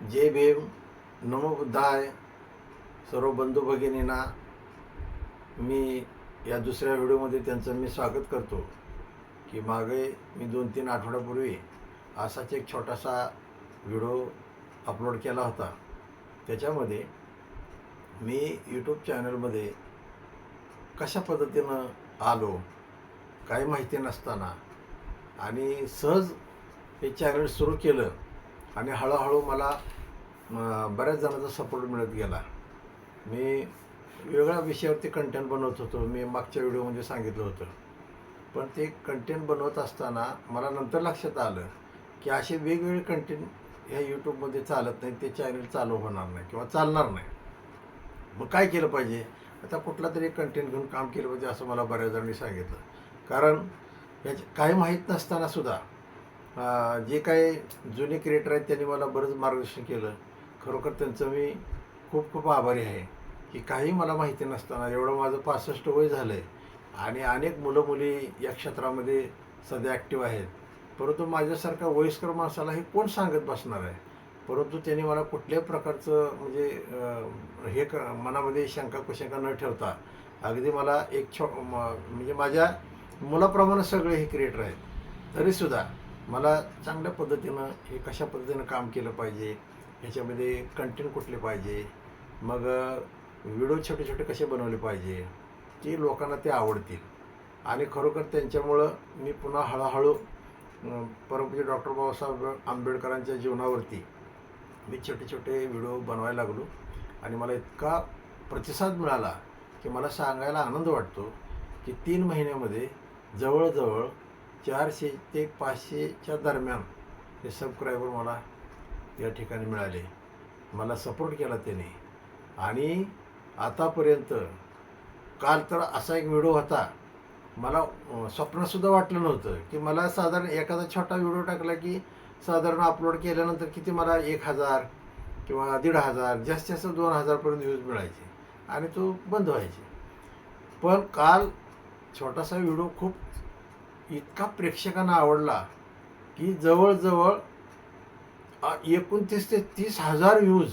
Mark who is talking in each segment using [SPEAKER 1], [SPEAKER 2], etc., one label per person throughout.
[SPEAKER 1] जय भीम नमो बुद्धाय. सर्व बंधू भगिनींना मी या दुसऱ्या व्हिडिओमध्ये त्यांचं मी स्वागत करतो. की मागे मी दोन तीन आठवड्यापूर्वी असाच एक छोटासा व्हिडिओ अपलोड केला होता. त्याच्यामध्ये मी यूट्यूब चॅनलमध्ये कशा पद्धतीनं आलो काही माहिती नसताना आणि सहज हे चॅनल सुरू केलं. आणि हळूहळू मला बऱ्याच जणांचा सपोर्ट मिळत गेला. मी वेगळ्या विषयावरती कंटेंट बनवत होतो. मी मागच्या व्हिडिओमध्ये सांगितलं होतं. पण ते कंटेंट बनवत असताना मला नंतर लक्षात आलं की असे वेगवेगळे कंटेंट ह्या यूट्यूबमध्ये चालत नाही ते चॅनल चालू होणार नाही किंवा चालणार नाही. मग काय केलं पाहिजे? आता कुठला तरी कंटेंट घेऊन काम केलं पाहिजे असं मला बऱ्याच जणांनी सांगितलं. कारण याचे काही माहीत नसताना सुद्धा जे काही जुने क्रिएटर आहेत त्यांनी मला बरंच मार्गदर्शन केलं. खरोखर त्यांचं मी खूप खूप आभारी आहे. की काही मला माहिती नसताना एवढं माझं पासष्ट वय झालं आहे आणि अनेक मुलं मुली या क्षेत्रामध्ये सध्या ॲक्टिव्ह आहेत. परंतु माझ्यासारख्या वयस्कर माणसाला हे कोण सांगत बसणार आहे? परंतु त्यांनी मला कुठल्याही प्रकारचं म्हणजे हे क मनामध्ये शंका कुशंका न ठेवता अगदी मला एक छो म- म्हणजे माझ्या मुलाप्रमाणे सगळे हे क्रिएटर आहेत. तरीसुद्धा मला चांगल्या पद्धतीनं हे कशा पद्धतीनं काम केलं पाहिजे ह्याच्यामध्ये कंटेंट कुठले पाहिजे मग व्हिडिओ छोटे छोटे कसे बनवले पाहिजे की लोकांना ते आवडतील. आणि खरोखर त्यांच्यामुळं मी पुन्हा हळूहळू अं, परमपूज्य डॉक्टर बाबासाहेब आंबेडकरांच्या जीवनावरती मी छोटे छोटे व्हिडिओ बनवायला लागलो. आणि मला इतका प्रतिसाद मिळाला की मला सांगायला आनंद वाटतो की तीन महिन्यामध्ये जवळजवळ चारशे ते पाचशेच्या दरम्यान हे सबस्क्रायबर मला या ठिकाणी मिळाले. मला सपोर्ट केला त्याने. आणि आतापर्यंत काल तर असा एक व्हिडिओ होता. मला स्वप्नसुद्धा वाटलं नव्हतं की मला साधारण एखादा छोटा व्हिडिओ टाकला की साधारण अपलोड केल्यानंतर किती मला एक हजार किंवा दीड हजार जास्तीत जास्त दोन हजारपर्यंत व्ह्यूज मिळायचे आणि तो बंद व्हायचे. पण काल छोटासा व्हिडिओ खूप इतका प्रेक्षकांना आवडला की जवळजवळ एकोणतीस ते तीस हजार व्ह्यूज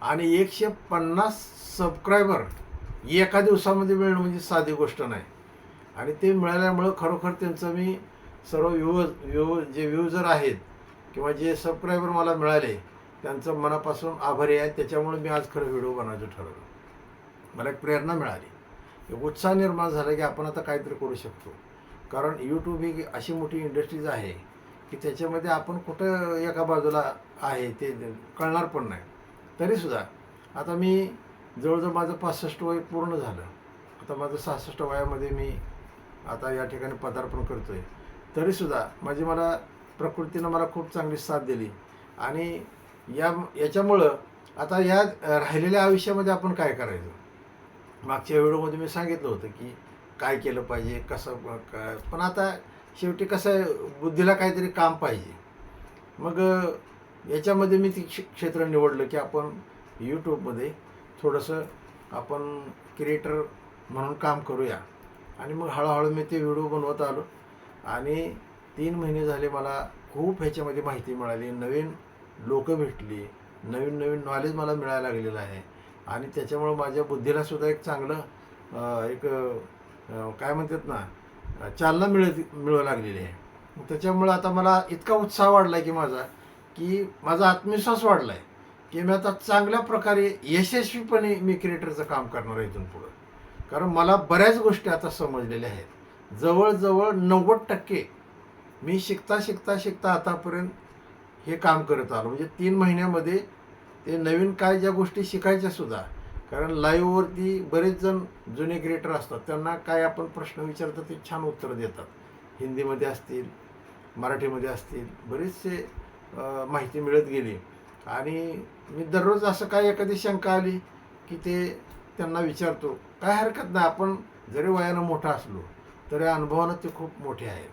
[SPEAKER 1] आणि एकशे पन्नास सबस्क्रायबर एका दिवसामध्ये मिळणं म्हणजे साधी गोष्ट नाही. आणि ते मिळाल्यामुळं खरोखर त्यांचं मी सर्व व्ह्यूज व्ह्यू जे व्ह्यूजर आहेत किंवा जे सबस्क्रायबर मला मिळाले त्यांचं मनापासून आभारी आहे. त्याच्यामुळे मी आज खरं व्हिडिओ बनवायचं ठरवलं. मला एक प्रेरणा मिळाली. एक उत्साह निर्माण झाला की आपण आता काहीतरी करू शकतो. कारण यूट्यूब ही अशी मोठी इंडस्ट्रीज आहे की त्याच्यामध्ये आपण कुठं एका बाजूला आहे ते कळणार पण नाही. तरीसुद्धा आता मी जवळजवळ माझं पासष्ट वय पूर्ण झालं. आता माझं सहासष्ट वयामध्ये मी आता या ठिकाणी पदार्पण करतो आहे तरीसुद्धा माझी मला प्रकृतीनं मला खूप चांगली साथ दिली. आणि या याच्यामुळं आता या राहिलेल्या आयुष्यामध्ये आपण काय करायचं? मागच्या व्हिडिओमध्ये मी सांगितलं होतं की काय केलं पाहिजे कसं काय पण आता शेवटी कसं आहे बुद्धीला काहीतरी काम पाहिजे. मग याच्यामध्ये मी ती क्ष- क्षेत्र निवडलं की आपण यूट्यूबमध्ये थोडंसं आपण क्रिएटर म्हणून काम करूया. आणि मग हळूहळू मी ते व्हिडिओ बनवत आलो. आणि तीन महिने झाले मला खूप ह्याच्यामध्ये माहिती मिळाली नवीन लोकं भेटली नवीन नवीन नॉलेज मला मिळायला लागलेलं आहे. आणि त्याच्यामुळं माझ्या बुद्धीलासुद्धा एक चांगलं एक काय म्हणतात ना चालना मिळत मिळू लागलेली आहे. मग त्याच्यामुळं आता मला इतका उत्साह वाढला आहे की माझा की माझा आत्मविश्वास वाढला आहे की मी आता चांगल्या प्रकारे यशस्वीपणे मी क्रिएटरचं काम करणार आहे इथून पुढं. कारण मला बऱ्याच गोष्टी आता समजलेल्या आहेत. जवळजवळ नव्वद टक्के मी शिकता शिकता शिकता आतापर्यंत हे काम करत आलो. म्हणजे तीन महिन्यामध्ये ते नवीन काय ज्या गोष्टी शिकायच्या सुद्धा कारण लाईव्हवरती बरेच जण जुने क्रिएटर असतात. त्यांना काय आपण प्रश्न विचारतो ते छान उत्तर देतात. हिंदीमध्ये असतील मराठीमध्ये असतील बरेचसे माहिती मिळत गेली. आणि मी दररोज असं काय एखादी शंका आली की ते त्यांना विचारतो काय हरकत नाही आपण जरी वयानं मोठा असलो तरी अनुभवानं ते खूप मोठे आहेत.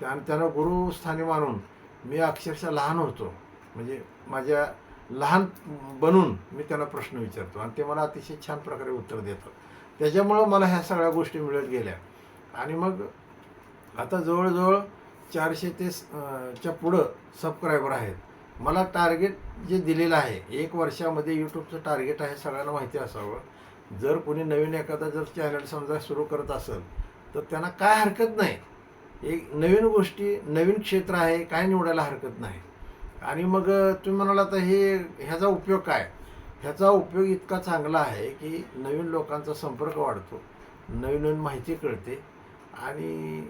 [SPEAKER 1] त्या आणि त्यांना गुरुस्थानी मानून मी अक्षरशः लहान होतो. म्हणजे माझ्या लहान बनून मी त्यांना प्रश्न विचारतो. आणि ते मला अतिशय छान प्रकारे उत्तर देतात. त्याच्यामुळं मला ह्या सगळ्या गोष्टी मिळत गेल्या. आणि मग आता जवळजवळ चारशे ते स- च्या पुढं सबस्क्रायबर आहेत. मला टार्गेट जे दिलेलं आहे एक वर्षामध्ये यूट्यूबचं टार्गेट आहे सगळ्यांना माहिती असावं. जर कोणी नवीन एखादा जर चॅनल समजा सुरू करत असेल तर त्यांना काय हरकत नाही. एक नवीन गोष्टी नवीन क्षेत्र आहे काय निवडायला हरकत नाही. आणि मग तुम्ही म्हणाला तर हे ह्याचा उपयोग काय? ह्याचा उपयोग इतका चांगला आहे की नवीन लोकांचा संपर्क वाढतो नवीन नवीन माहिती कळते आणि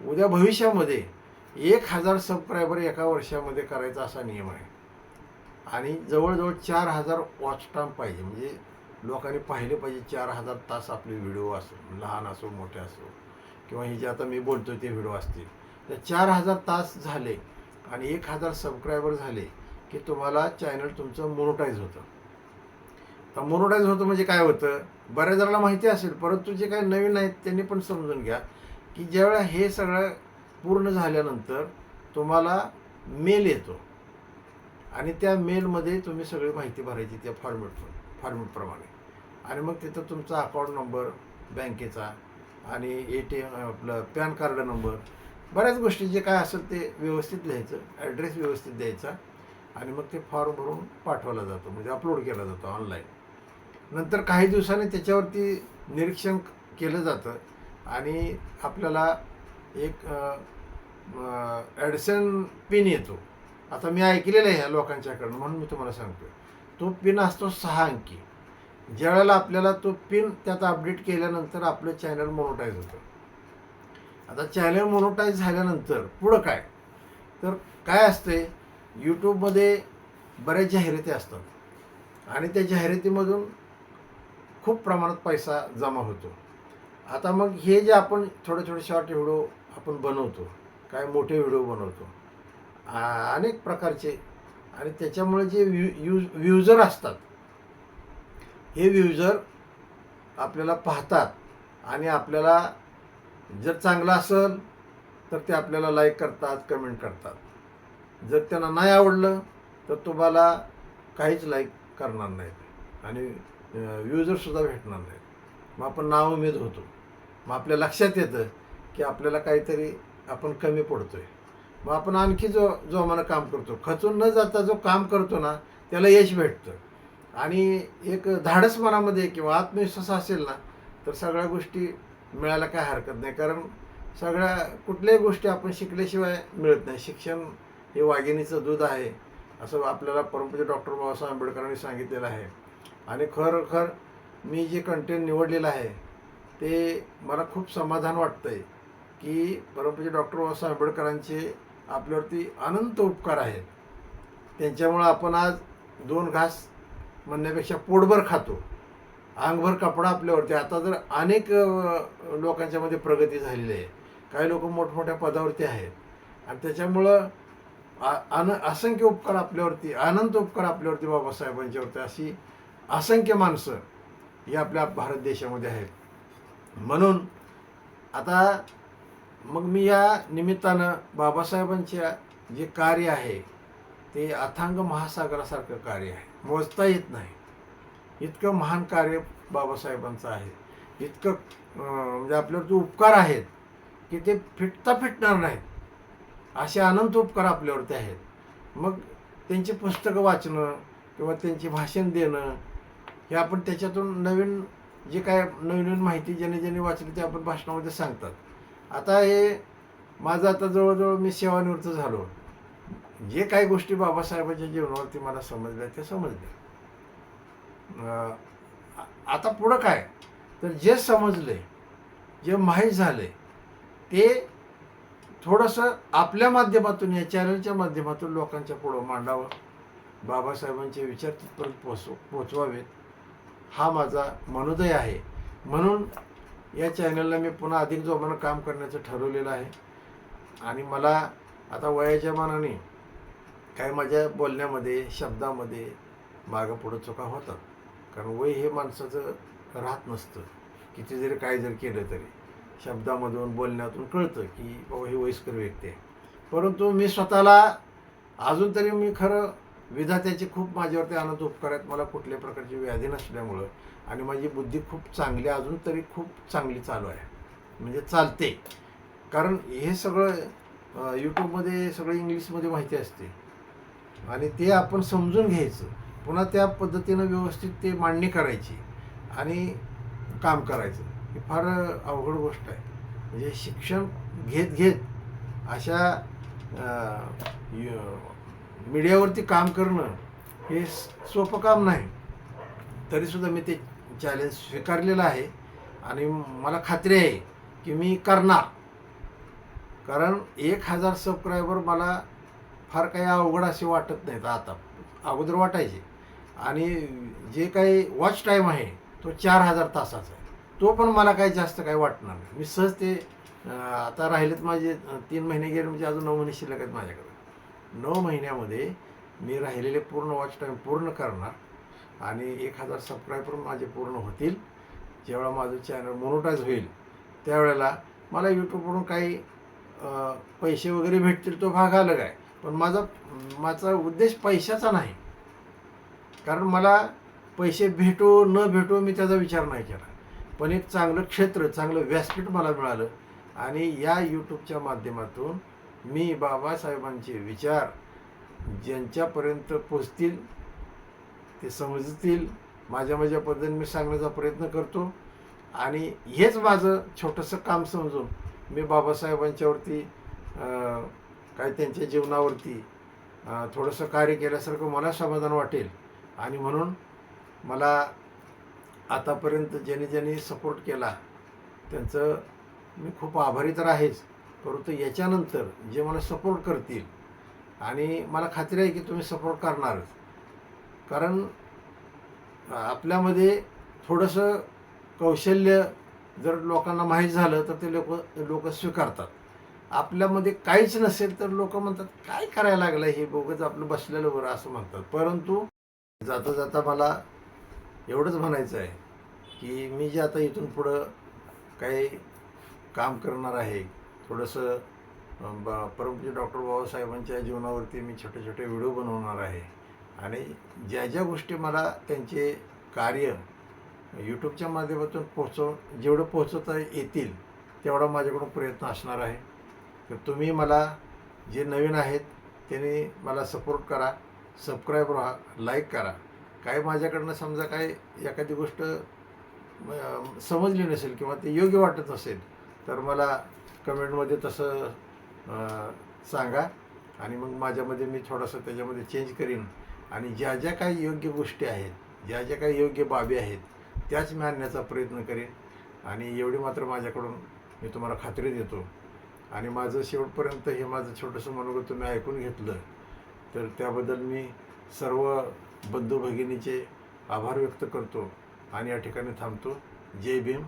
[SPEAKER 1] उद्या भविष्यामध्ये एक हजार सबस्क्रायबर एका वर्षामध्ये करायचा असा नियम आहे. आणि जवळजवळ चार हजार वॉच टाईम पाहिजे म्हणजे लोकांनी पाहिले पाहिजे चार हजार तास आपले व्हिडिओ असो लहान असो मोठे असो किंवा हे जे आता मी बोलतो ते व्हिडिओ असतील. तर चार हजार तास झाले आणि एक हजार सबस्क्रायबर झाले की तुम्हाला चॅनल तुमचं मोनोटाईज होतं. तर मोनोटाईज होतं म्हणजे काय होतं? बऱ्याच जणांना माहिती असेल परंतु जे काही नवीन आहेत त्यांनी पण समजून घ्या की ज्यावेळा हे सगळं पूर्ण झाल्यानंतर तुम्हाला मेल येतो. आणि त्या मेलमध्ये तुम्ही सगळी माहिती भरायची त्या फॉर्मेट फॉर्मेटप्रमाणे आणि मग तिथं तुमचा अकाउंट नंबर बँकेचा आणि ए टी एम आपलं पॅन कार्ड नंबर बऱ्याच गोष्टी जे काय असेल ते व्यवस्थित लिहायचं ॲड्रेस व्यवस्थित द्यायचा आणि मग ते फॉर्म भरून पाठवला जातो म्हणजे अपलोड केला जातो ऑनलाईन नंतर काही दिवसांनी त्याच्यावरती निरीक्षण केलं जातं आणि आपल्याला एक ॲडसन पिन येतो. आता मी ऐकलेलं आहे ह्या लोकांच्याकडनं म्हणून मी तुम्हाला सांगतो तो पिन असतो सहा अंकी. ज्यावेळेला आपल्याला तो पिन त्यात अपडेट केल्यानंतर आपलं चॅनल मोनोटाईज होतं. आता चॅनल मोनोटाईज झाल्यानंतर पुढं काय? तर काय असते? यूट्यूबमध्ये बऱ्याच जाहिराती असतात. आणि त्या जाहिरातीमधून खूप प्रमाणात पैसा जमा होतो. आता मग हे जे आपण थोडे थोडे शॉर्ट व्हिडिओ आपण बनवतो काय मोठे व्हिडिओ बनवतो अनेक प्रकारचे आणि त्याच्यामुळे जे व्यू यूज व्ह्युजर असतात हे व्ह्युजर आपल्याला पाहतात आणि आपल्याला जर चांगलं असेल तर ते आपल्याला लाईक करतात कमेंट करतात. जर त्यांना नाही आवडलं तर तुम्हाला काहीच लाईक करणार नाहीत. आणि व्ह्युजरसुद्धा भेटणार नाहीत. मग आपण नाउमेद होतो. मग आपल्या लक्षात येतं की आपल्याला काहीतरी आपण कमी पडतो आहे मग आपण आणखी जो जो काम करतो खचून न जाता जो काम करतो ना त्याला यश भेटतं. आणि एक धाडस मनामध्ये किंवा आत्मविश्वास असेल ना तर सगळ्या गोष्टी मिळायला काय हरकत नाही. कारण सगळ्या कुठल्याही गोष्टी आपण शिकल्याशिवाय मिळत नाही. शिक्षण हे वाघिणीचं दूध आहे असं आपल्याला परमपूज्य डॉक्टर बाबासाहेब आंबेडकरांनी सांगितलेलं आहे. आणि खरोखर मी जे कंटेंट निवडलेलं आहे ते मला खूप समाधान वाटतं आहे की परमपूज्य डॉक्टर बाबासाहेब आंबेडकरांचे आपल्यावरती अनंत उपकार आहेत. त्यांच्यामुळं आपण आज दोन घास म्हणण्यापेक्षा पोटभर खातो. अंगभर कपडा आपल्यावरती. आता जर अनेक लोकांच्यामध्ये प्रगती झालेली आहे. काही लोक मोठमोठ्या पदावरती आहेत. आणि त्याच्यामुळं आ- अन असंख्य उपकार आपल्यावरती अनंत उपकार आपल्यावरती बाबासाहेबांच्यावरती अशी असंख्य माणसं ही आपल्या भारत देशामध्ये आहेत. म्हणून आता मग मी या निमित्तानं बाबासाहेबांच्या जे कार्य आहे ते अथांग महासागरासारखं कार्य आहे. मोजता येत नाही. इतकं महान कार्य बाबासाहेबांचं आहे. इतकं म्हणजे आपल्यावर जे उपकार आहेत की ते फिटता फिटणार नाहीत. असे अनंत उपकार आपल्यावरती आहेत. मग त्यांची पुस्तकं वाचणं किंवा त्यांची भाषण देणं हे आपण त्याच्यातून नवीन जे काय नवीन नवीन माहिती ज्याने ज्याने वाचली ते आपण भाषणामध्ये सांगतात. आता हे माझं आता जवळजवळ मी सेवानिवृत्त झालो. जे काही गोष्टी बाबासाहेबांच्या जीवनावरती मला समजल्या त्या समजल्या. आता पुढं काय? तर जे समजले जे माहीत झाले ते थोडंसं आपल्या माध्यमातून या चॅनलच्या माध्यमातून लोकांच्या पुढं मांडावं. बाबासाहेबांचे विचार तिथपर्यंत पोचव पोचवावेत. हा माझा मनोदय आहे. म्हणून या चॅनलला मी पुन्हा अधिक जोमानं काम करण्याचं ठरवलेलं आहे. आणि मला आता वयाच्या मानाने काही माझ्या बोलण्यामध्ये शब्दामध्ये मागं पुढं चुका होतात. कारण वय हे माणसाचं राहत नसतं. किती जरी काय जरी केलं तरी. शब्दामधून बोलण्यातून कळतं की बाबा ही वयस्कर व्यक्ती आहे. परंतु मी स्वतःला अजून तरी मी खरं विधात्याचे खूप माझ्यावरती आनंद उपकार आहेत. मला कुठल्याही प्रकारची व्याधी नसल्यामुळं आणि माझी बुद्धी खूप चांगली अजून तरी खूप चांगली चालू आहे. म्हणजे चालते. कारण हे सगळं यूट्यूबमध्ये सगळं इंग्लिशमध्ये माहिती असते. आणि ते आपण समजून घ्यायचं. पुन्हा त्या पद्धतीनं व्यवस्थित ते मांडणी करायची आणि काम करायचं. ही फार अवघड गोष्ट आहे. म्हणजे शिक्षण घेत घेत अशा य- मीडियावरती काम करणं हे सोपं काम नाही. तरीसुद्धा मी ते चॅलेंज स्वीकारलेलं आहे आणि मला खात्री आहे की मी करणार. कारण एक हजार सबस्क्रायबर मला फार काही अवघड असे वाटत नाहीत आता. अगोदर वाटायचे. आणि जे काही वॉच टाईम आहे तो चार हजार तासाचा आहे. तो पण मला काही जास्त काही वाटणार नाही. मी सहज ते आता राहिलेत माझे तीन महिने गेले म्हणजे अजून नऊ महिने शिल्लक आहेत माझ्याकडे. नऊ महिन्यामध्ये मी राहिलेले पूर्ण वॉच टाईम पूर्ण करणार आणि एक हजार सबस्क्रायबर माझे पूर्ण होतील. जेव्हा माझं चॅनल मोनोटाईज होईल त्यावेळेला मला यूट्यूबवरून काही पैसे वगैरे भेटतील तो भाग अलग आहे पण माझा माझा उद्देश पैशाचा नाही. कारण मला पैसे भेटो न भेटो मी त्याचा विचार नाही केला. पण एक चांगलं क्षेत्र चांगलं व्यासपीठ मला मिळालं. आणि या यूट्यूबच्या माध्यमातून मी बाबासाहेबांचे विचार ज्यांच्यापर्यंत पोचतील ते समजतील. माझ्या माझ्या पद्धतीने मी सांगण्याचा प्रयत्न करतो. आणि हेच माझं छोटंसं काम समजून मी बाबासाहेबांच्यावरती काय त्यांच्या जीवनावरती थोडंसं कार्य केल्यासारखं मला समाधान वाटेल. आणि म्हणून मला आतापर्यंत ज्यांनी ज्यांनी सपोर्ट केला त्यांचं मी खूप आभारी तर आहेच. परंतु याच्यानंतर जे मला सपोर्ट करतील आणि मला खात्री आहे की तुम्ही सपोर्ट करणारच. कारण आपल्यामध्ये थोडंसं कौशल्य जर लोकांना माहीत झालं तर ते लोक लोक स्वीकारतात. आपल्यामध्ये काहीच नसेल तर लोक म्हणतात काय करायला लागलं हे? बोगच आपलं बसलेलं बरं असं म्हणतात. परंतु जाता जाता मला एवढंच म्हणायचं आहे की मी जे आता इथून पुढं काही काम करणार आहे थोडंसं अं, परमपूज्य डॉक्टर बाबासाहेबांच्या जीवनावरती मी छोटे छोटे व्हिडिओ बनवणार आहे आणि ज्या ज्या गोष्टी मला त्यांचे कार्य यूट्यूबच्या माध्यमातून पोचव जेवढं पोहोचवता येतील तेवढा माझ्याकडून प्रयत्न असणार आहे. तर तुम्ही मला जे नवीन आहेत त्यांनी मला सपोर्ट करा. सबस्क्राईब राहा लाईक करा. काय माझ्याकडनं समजा काय एखादी गोष्ट समजली नसेल किंवा ते योग्य वाटत नसेल तर मला कमेंटमध्ये तसं सांगा आणि मग माझ्यामध्ये मी थोडंसं त्याच्यामध्ये चेंज करीन. आणि ज्या ज्या काही योग्य गोष्टी आहेत ज्या ज्या काही योग्य बाबी आहेत त्याच मी आणण्याचा प्रयत्न करेन. आणि एवढी मात्र माझ्याकडून मी तुम्हाला खात्री देतो. आणि माझं शेवटपर्यंत हे माझं छोटंसं मनोगत तुम्ही ऐकून घेतलं तर त्याबद्दल मी सर्व बंधू भगिनीचे आभार व्यक्त करतो आणि या ठिकाणी थांबतो. जय भीम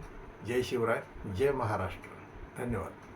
[SPEAKER 1] जय शिवराय जय महाराष्ट्र. धन्यवाद.